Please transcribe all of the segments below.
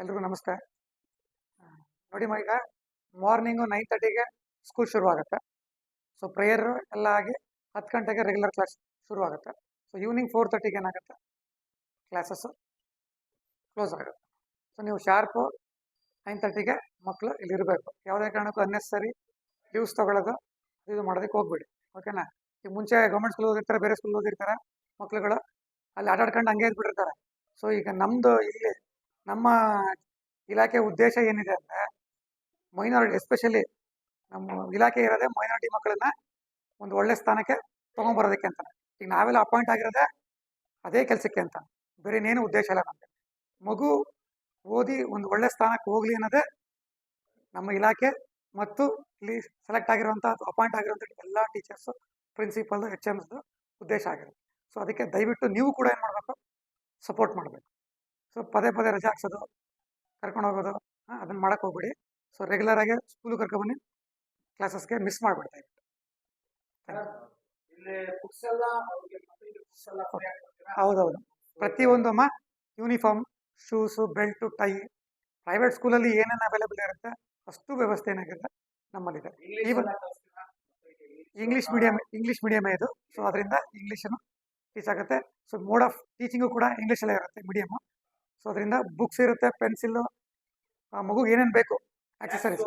ಎಲ್ರಿಗೂ ನಮಸ್ತೆ. ನೋಡಿ ಈಗ ಮಾರ್ನಿಂಗು ನೈನ್ ತರ್ಟಿಗೆ ಸ್ಕೂಲ್ ಶುರುವಾಗುತ್ತೆ. ಸೊ ಪ್ರೇಯರ್ ಎಲ್ಲ ಆಗಿ ಹತ್ತು ಗಂಟೆಗೆ ರೆಗ್ಯುಲರ್ ಕ್ಲಾಸ್ ಶುರುವಾಗುತ್ತೆ. ಸೊ ಈವ್ನಿಂಗ್ ಫೋರ್ ತರ್ಟಿಗೆ ಏನಾಗುತ್ತೆ? ಕ್ಲಾಸಸ್ಸು ಕ್ಲೋಸ್ ಆಗುತ್ತೆ. ಸೊ ನೀವು ಶಾರ್ಪು ನೈನ್ ತರ್ಟಿಗೆ ಮಕ್ಕಳು ಇಲ್ಲಿ ಇರಬೇಕು. ಯಾವುದೇ ಕಾರಣಕ್ಕೂ ಅನ್ನೆಸರಿ ಲೀವ್ಸ್ ತೊಗೊಳ್ಳೋದು, ಇದು ಮಾಡೋದಕ್ಕೆ ಹೋಗ್ಬೇಡಿ. ಓಕೆನಾ ಈಗ ಮುಂಚೆ ಗೌರ್ಮೆಂಟ್ ಸ್ಕೂಲ್ ಹೋಗಿರ್ತಾರೆ ಬೇರೆ ಸ್ಕೂಲ್ ಹೋಗಿರ್ತಾರೆ ಮಕ್ಳುಗಳು ಅಲ್ಲಿ ಆಟಾಡ್ಕೊಂಡು ಹಂಗೆ ಇದ್ಬಿಟ್ಟಿರ್ತಾರೆ. ಸೊ ಈಗ ನಮ್ಮದು ಇಲ್ಲಿ ನಮ್ಮ ಇಲಾಖೆ ಉದ್ದೇಶ ಏನಿದೆ ಅಂದರೆ ಮೈನಾರಿಟಿ ಎಸ್ಪೆಷಲಿ ನಮ್ಮ ಇಲಾಖೆ ಇರೋದೇ ಮೈನಾರಿಟಿ ಮಕ್ಕಳನ್ನ ಒಂದು ಒಳ್ಳೆ ಸ್ಥಾನಕ್ಕೆ ತೊಗೊಂಬರೋದಕ್ಕೆ ಅಂತ. ಈಗ ನಾವೆಲ್ಲ ಅಪಾಯಿಂಟ್ ಆಗಿರೋದೇ ಅದೇ ಕೆಲಸಕ್ಕೆ ಅಂತ. ಬೇರೆ ಇನ್ನೇನು ಉದ್ದೇಶ ಇಲ್ಲ ನಮಗೆ. ಮಗು ಓದಿ ಒಂದು ಒಳ್ಳೆ ಸ್ಥಾನಕ್ಕೆ ಹೋಗ್ಲಿ ಅನ್ನೋದೇ ನಮ್ಮ ಇಲಾಖೆ ಮತ್ತು ಇಲ್ಲಿ ಸೆಲೆಕ್ಟ್ ಆಗಿರುವಂಥ ಅಪಾಯಿಂಟ್ ಆಗಿರುವಂಥ ಎಲ್ಲ ಟೀಚರ್ಸು ಪ್ರಿನ್ಸಿಪಲ್ ಎಚ್ ಎಮ್ಸ್ದು ಉದ್ದೇಶ ಆಗಿರುತ್ತೆ. ಸೊ ಅದಕ್ಕೆ ದಯವಿಟ್ಟು ನೀವು ಕೂಡ ಏನು ಮಾಡಬೇಕು? ಸಪೋರ್ಟ್ ಮಾಡಬೇಕು. ಸೊ ಪದೇ ಪದೇ ರಜೆ ಹಾಕ್ಸೋದು ಕರ್ಕೊಂಡು ಹೋಗೋದು ಅದನ್ನು ಮಾಡೋಕ್ಕೆ ಹೋಗ್ಬೇಡಿ. ಸೊ ರೆಗ್ಯುಲರ್ ಆಗಿ ಸ್ಕೂಲು ಕರ್ಕೊಬನ್ನಿ ಕ್ಲಾಸಸ್ಗೆ ಮಿಸ್ ಮಾಡಿಬಿಡ್ತಾ ಇತ್ತು? ಹೌದೌದು. ಪ್ರತಿಯೊಂದು ಅಮ್ಮ uniform shoes belt tie private ಸ್ಕೂಲಲ್ಲಿ ಏನೇನು ಅವೈಲೇಬಲ್ ಇರುತ್ತೆ ಅಷ್ಟು ವ್ಯವಸ್ಥೆ ಏನಾಗಿದೆ ನಮ್ಮಲ್ಲಿದೆ. ಎಲ್ಲ ಇಂಗ್ಲೀಷ್ ಮೀಡಿಯಂ ಇಂಗ್ಲೀಷ್ ಮೀಡಿಯಮೇ ಇದು. ಸೊ ಅದರಿಂದ ಇಂಗ್ಲೀಷನ್ನು ಟೀಚ್ ಆಗುತ್ತೆ. ಸೊ ಮೋಡ್ ಆಫ್ ಟೀಚಿಂಗು ಕೂಡ ಇಂಗ್ಲೀಷಲ್ಲೇ ಇರುತ್ತೆ ಮೀಡಿಯಮ್ಮು ಸೊ ಅದರಿಂದ ಬುಕ್ಸ್ ಇರುತ್ತೆ ಪೆನ್ಸಿಲ್ಲು ಮಗು ಏನೇನು ಬೇಕು? ಆಕ್ಸೆಸರೀಸ್?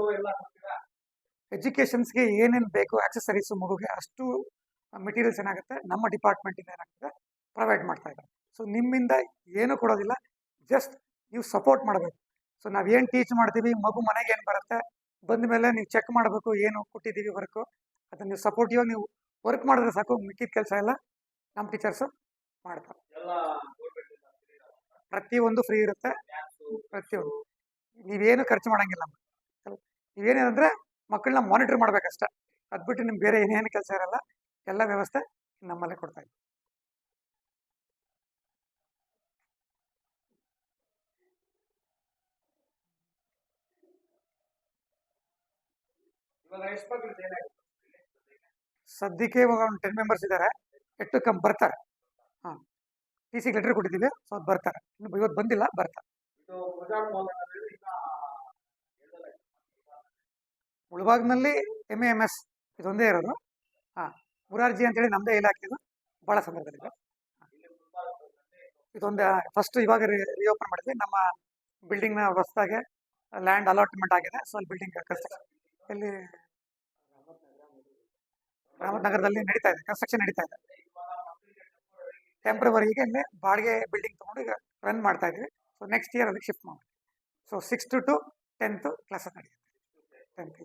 ಎಜುಕೇಷನ್ಸ್ಗೆ ಏನೇನು ಬೇಕು? ಆಕ್ಸೆಸರೀಸು ಮಗುಗೆ ಅಷ್ಟು ಮೆಟೀರಿಯಲ್ಸ್ ಏನಾಗುತ್ತೆ? ನಮ್ಮ ಡಿಪಾರ್ಟ್ಮೆಂಟಿಂದ ಏನಾಗುತ್ತೆ ಪ್ರೊವೈಡ್ ಮಾಡ್ತಾ ಇದ್ದಾರೆ. ಸೊ ನಿಮ್ಮಿಂದ ಏನೂ ಕೊಡೋದಿಲ್ಲ. ಜಸ್ಟ್ ನೀವು ಸಪೋರ್ಟ್ ಮಾಡಬೇಕು. ಸೊ ನಾವು ಏನು ಟೀಚ್ ಮಾಡ್ತೀವಿ? ಮಗು ಮನೆಗೆ ಏನು ಬರುತ್ತೆ? ಬಂದ ಮೇಲೆ ನೀವು ಚೆಕ್ ಮಾಡಬೇಕು, ಏನು ಕೊಟ್ಟಿದ್ದೀವಿ ವರ್ಕು ಅದನ್ನು ನೀವು ಸಪೋರ್ಟಿವ್ ನೀವು ವರ್ಕ್ ಮಾಡಿದ್ರೆ ಸಾಕು. ಮಿಕ್ಕಿದ ಕೆಲಸ ಎಲ್ಲ ನಮ್ಮ ಟೀಚರ್ಸು ಮಾಡ್ತಾರೆ ಎಲ್ಲ government ಇಂದ free ಇರೋದು. ಪ್ರತಿಯೊಂದು ಫ್ರೀ ಇರುತ್ತೆ. ಪ್ರತಿಯೊಂದು. ನೀವೇನು ಖರ್ಚು ಮಾಡೋಂಗಿಲ್ಲ. ನೀವೇನೇನಂದ್ರೆ ಮಕ್ಕಳನ್ನ ಮಾನಿಟರ್ ಮಾಡ್ಬೇಕಷ್ಟೆ. ಅದು ಬಿಟ್ಟು ನಿಮ್ಗೆ ಬೇರೆ ಏನೇನು ಕೆಲಸ ಇರಲ್ಲ. ಎಲ್ಲ ವ್ಯವಸ್ಥೆ ನಮ್ಮಲ್ಲೇ ಕೊಡ್ತಾ ಇದ್ದೀವಿ ಸದ್ಯಕ್ಕೆ ಇವಾಗ ಒಂದು ಟೆನ್ ಮೆಂಬರ್ಸ್ ಇದ್ದಾರೆ ಎಟ್ಟು ಕಮ್ ಬರ್ತಾರೆ? ಹಾಂ. ಟಿ ಸಿ ಲೆಟರ್ ಕೊಟ್ಟಿದ್ದೀವಿ ಸೊ ಅದು ಬರ್ತಾರೆ ಇನ್ನು ಇವತ್ತು ಬಂದಿಲ್ಲ ಬರ್ತಾರೆ? ಮುಳಬಾಗ್ನಲ್ಲಿ ಎಂ ಎ ಎಂ ಎಸ್ ಇದೊಂದೇ ಇರೋದು ಹಾಂ ಮುರಾರ್ಜಿ ಅಂತೇಳಿ ನಮ್ಮದೇ ಇಲಾಖೆದು ಭಾಳ ಗುಲ್ಬರ್ಗದಲ್ಲಿ ಇದೊಂದು ಫಸ್ಟ್ ಇವಾಗ ರಿಓಪನ್ ಮಾಡಿದ್ವಿ ನಮ್ಮ ಬಿಲ್ಡಿಂಗ್ನ ಹೊಸದಾಗೆ ಲ್ಯಾಂಡ್ ಅಲಾಟ್ಮೆಂಟ್ ಆಗಿದೆ ಸೊ ಅಲ್ಲಿ ಬಿಲ್ಡಿಂಗ್ ಕನ್ಸ್ಟ್ರಕ್ಷನ್ ಇಲ್ಲಿ ರಾಮನಗರದಲ್ಲಿ ನಡೀತಾ ಇದೆ ಕನ್ಸ್ಟ್ರಕ್ಷನ್ ನಡೀತಾ ಇದೆ ಟೆಂಪ್ರವರಿಗೆ ಬಾಡಿಗೆ ಬಿಲ್ಡಿಂಗ್ ತೊಗೊಂಡು ಈಗ ರನ್ ಮಾಡ್ತಾ ಇದ್ವಿ ಸೊ ನೆಕ್ಸ್ಟ್ ಇಯರ್ ಅದಕ್ಕೆ ಶಿಫ್ಟ್ ಮಾಡಿ so six to tenth classes ನಡೆಯುತ್ತೆ. ಟೆಂತ್